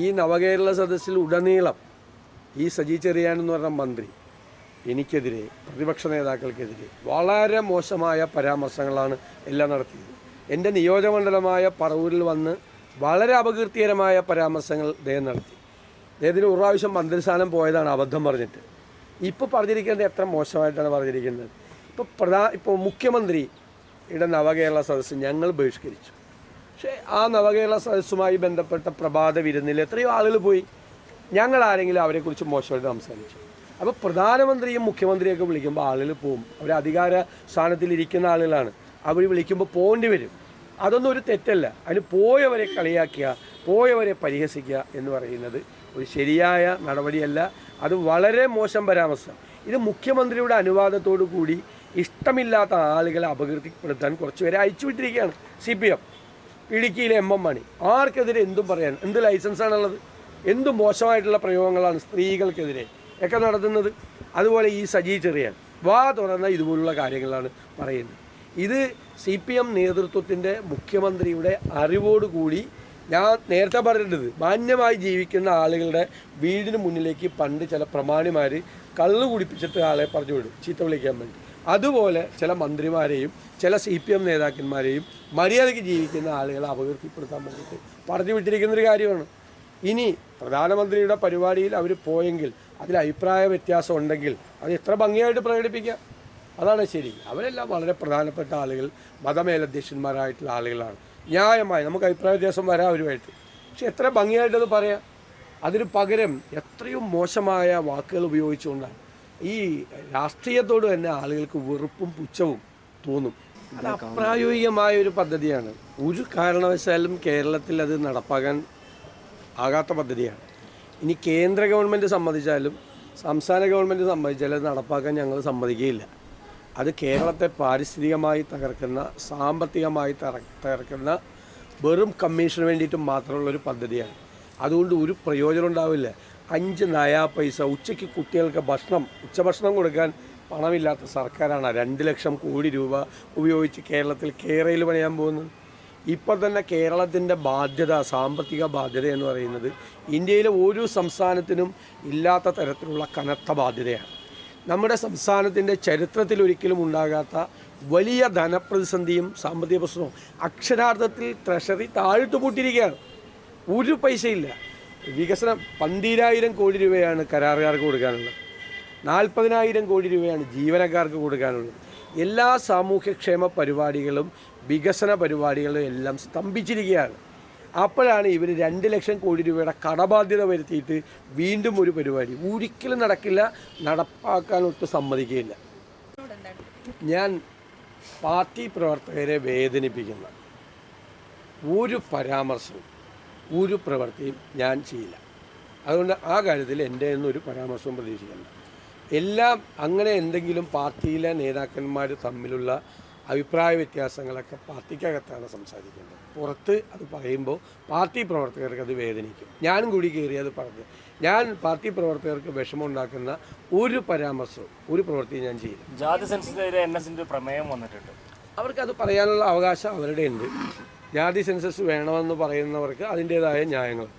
ഈ നവകേരള സദസ്സിൽ ഉടനീളം ഈ സജി ചെറിയാൻ എന്ന് പറഞ്ഞ മന്ത്രി എനിക്കെതിരെ പ്രതിപക്ഷ നേതാക്കൾക്കെതിരെ വളരെ മോശമായ പരാമർശങ്ങളാണ് എല്ലാം നടത്തിയത്. എന്റെ നിയോജകമണ്ഡലമായ പറവൂരിൽ വന്ന് വളരെ അപകീർത്തികരമായ പരാമർശങ്ങൾ അദ്ദേഹം നടത്തി. അദ്ദേഹത്തിന് ഒരു പ്രാവശ്യം മന്ത്രിസ്ഥാനം പോയതാണ് അബദ്ധം പറഞ്ഞിട്ട്. ഇപ്പോൾ പറഞ്ഞിരിക്കുന്നത് എത്ര മോശമായിട്ടാണ് പറഞ്ഞിരിക്കുന്നത്? ഇപ്പോൾ പ്രധാ ഇപ്പോൾ മുഖ്യമന്ത്രിയുടെ നവകേരള സദസ്സ് ഞങ്ങൾ ബഹിഷ്കരിച്ചു. പക്ഷേ ആ നവകേരള സദസ്സുമായി ബന്ധപ്പെട്ട പ്രഭാത വിരുന്നിൽ എത്രയോ ആളുകൾ പോയി. ഞങ്ങൾ ആരെങ്കിലും അവരെക്കുറിച്ച് മോശമായിട്ട് സംസാരിച്ചു. അപ്പോൾ പ്രധാനമന്ത്രിയും മുഖ്യമന്ത്രിയൊക്കെ വിളിക്കുമ്പോൾ ആളുകൾ പോവും. അവർ അധികാര സ്ഥാനത്തിലിരിക്കുന്ന ആളുകളാണ്. അവർ വിളിക്കുമ്പോൾ പോകേണ്ടി വരും. അതൊന്നും ഒരു തെറ്റല്ല. അതിന് പോയവരെ കളിയാക്കുക പോയവരെ പരിഹസിക്കുക എന്ന് പറയുന്നത് ഒരു ശരിയായ നടപടിയല്ല. അത് വളരെ മോശം പരാമർശം. ഇത് മുഖ്യമന്ത്രിയുടെ അനുവാദത്തോടു കൂടി ഇഷ്ടമില്ലാത്ത ആളുകളെ അപകീർത്തിപ്പെടുത്താൻ കുറച്ചുപേരെ അയച്ചുവിട്ടിരിക്കുകയാണ് സി പി എം. ഇടുക്കിയിലെ എം എം മണി. ആർക്കെതിരെ എന്തും പറയാൻ എന്ത് ലൈസൻസാണുള്ളത് എന്ത് മോശമായിട്ടുള്ള പ്രയോഗങ്ങളാണ് സ്ത്രീകൾക്കെതിരെ ഒക്കെ നടത്തുന്നത്? അതുപോലെ ഈ സജി ചെറിയാൻ വാ തുറന്ന ഇതുപോലുള്ള കാര്യങ്ങളാണ് പറയുന്നത്. ഇത് സി പി എം നേതൃത്വത്തിന്റെ മുഖ്യമന്ത്രിയുടെ അറിവോടുകൂടി ഞാൻ നേരത്തെ പറഞ്ഞിട്ടത് മാന്യമായി ജീവിക്കുന്ന ആളുകളുടെ വീടിന് മുന്നിലേക്ക് പണ്ട് ചില പ്രമാണിമാർ കള്ളു കുടിപ്പിച്ചിട്ട് ആളെ പറഞ്ഞു വിടും. ചീത്ത വിളിക്കാൻ വേണ്ടി. അതുപോലെ ചില മന്ത്രിമാരെയും ചില സി പി എം നേതാക്കന്മാരെയും മര്യാദയ്ക്ക് ജീവിക്കുന്ന ആളുകളെ അപകീർത്തിപ്പെടുത്താൻ വേണ്ടിയിട്ട് പറഞ്ഞു വിട്ടിരിക്കുന്നൊരു കാര്യമാണ്. ഇനി പ്രധാനമന്ത്രിയുടെ പരിപാടിയിൽ അവർ പോയെങ്കിൽ അതിൽ അഭിപ്രായ വ്യത്യാസം ഉണ്ടെങ്കിൽ അത് എത്ര ഭംഗിയായിട്ട് പ്രകടിപ്പിക്കാം? അതാണ് ശരി. അവരെല്ലാം വളരെ പ്രധാനപ്പെട്ട ആളുകൾ മതമേലധ്യക്ഷന്മാരായിട്ടുള്ള ആളുകളാണ്. ന്യായമായി നമുക്ക് അഭിപ്രായ വ്യത്യാസം വരാം അവരുമായിട്ട്. പക്ഷെ എത്ര ഭംഗിയായിട്ടത് പറയാം? അതിന് പകരം എത്രയും മോശമായ വാക്കുകൾ ഉപയോഗിച്ചുകൊണ്ടാണ്. ഈ രാഷ്ട്രീയത്തോട് തന്നെ ആളുകൾക്ക് വെറുപ്പും പുച്ഛവും തോന്നും. അത് അപ്രായോഗികമായ ഒരു പദ്ധതിയാണ്. ഒരു കാരണവശാലും കേരളത്തിൽ അത് നടപ്പാക്കാൻ ആകാത്ത പദ്ധതിയാണ്. ഇനി കേന്ദ്ര ഗവൺമെന്റ് സമ്മതിച്ചാലും സംസ്ഥാന ഗവൺമെന്റ് സമ്മതിച്ചാലും അത് നടപ്പാക്കാൻ ഞങ്ങൾ സമ്മതിക്കുകയില്ല. അത് കേരളത്തെ പാരിസ്ഥിതികമായി തകർക്കുന്ന സാമ്പത്തികമായി തറ- തകർക്കുന്ന വെറും കമ്മീഷന് വേണ്ടിയിട്ട് മാത്രമുള്ള ഒരു പദ്ധതിയാണ്. അതുകൊണ്ട് ഒരു പ്രയോജനം ഉണ്ടാവില്ല. അഞ്ച് നയാ പൈസ. ഉച്ചയ്ക്ക് കുട്ടികൾക്ക് ഭക്ഷണം. ഉച്ചഭക്ഷണം കൊടുക്കാൻ പണമില്ലാത്ത സർക്കാരാണ്. രണ്ട് ലക്ഷം കോടി രൂപ ഉപയോഗിച്ച് കേരളത്തിൽ കേരയിൽ പണിയാൻ പോകുന്നത് ഇപ്പോൾ തന്നെ കേരളത്തിന്റെ ബാധ്യത സാമ്പത്തിക ബാധ്യത എന്ന് പറയുന്നത് ഇന്ത്യയിലെ ഓരോ സംസ്ഥാനത്തിനും ഇല്ലാത്ത തരത്തിലുള്ള കനത്ത ബാധ്യതയാണ്. നമ്മുടെ സംസ്ഥാനത്തിന്റെ ചരിത്രത്തിൽ ഒരിക്കലും ഉണ്ടാകാത്ത വലിയ ധനപ്രതിസന്ധിയും സാമ്പത്തിക പ്രശ്നവും അക്ഷരാർത്ഥത്തിൽ ട്രഷറി താഴ്ത്തു പൂട്ടിയിരിക്കുകയാണ് ഒരു പൈസയില്ല വികസനം പന്തിരായിരം കോടി രൂപയാണ് കരാറുകാർക്ക് കൊടുക്കാനുള്ളത്. നാൽപ്പതിനായിരം കോടി രൂപയാണ് ജീവനക്കാർക്ക് കൊടുക്കാനുള്ളത്. എല്ലാ സാമൂഹ്യക്ഷേമ പരിപാടികളും വികസന പരിപാടികളും എല്ലാം സ്തംഭിച്ചിരിക്കുകയാണ്. അപ്പോഴാണ് ഇവർ രണ്ട് ലക്ഷം കോടി രൂപയുടെ കടബാധ്യത വരുത്തിയിട്ട് വീണ്ടും ഒരു പരിപാടി. ഒരിക്കലും നടക്കില്ല നടപ്പാക്കാൻ ഒട്ടും സമ്മതിക്കുകയില്ല. ഞാൻ പാർട്ടി പ്രവർത്തകരെ വേദനിപ്പിക്കുന്ന. ഒരു പരാമർശവും ഒരു പ്രവൃത്തിയും ഞാൻ ചെയ്യില്ല. അതുകൊണ്ട് ആ കാര്യത്തിൽ എന്റെ എന്നൊരു പരാമർശവും പ്രതീക്ഷിക്കണ്ട. എല്ലാം അങ്ങനെ എന്തെങ്കിലും പാർട്ടിയിലെ നേതാക്കന്മാർ തമ്മിലുള്ള അഭിപ്രായ വ്യത്യാസങ്ങളൊക്കെ പാർട്ടിക്കകത്താണ് സംസാരിക്കേണ്ടത്. പുറത്ത് അത് പറയുമ്പോൾ പാർട്ടി പ്രവർത്തകർക്ക് അത് വേദനിക്കും. ഞാനും കൂടി കയറി അത് പറഞ്ഞു. ഞാൻ പാർട്ടി പ്രവർത്തകർക്ക് വിഷമമുണ്ടാക്കുന്ന ഒരു പരാമർശവും ഒരു പ്രവൃത്തിയും ഞാൻ ചെയ്യില്ല. ജാതി സെൻസിനെതിരെ എൻ പ്രമേയം വന്നിട്ടുണ്ട്. അവർക്ക് അത് പറയാനുള്ള അവകാശം അവരുടെ ഉണ്ട് ജാതി സെൻസസ് വേണമെന്ന് പറയുന്നവർക്ക് അതിന്റേതായ ന്യായങ്ങളുണ്ട്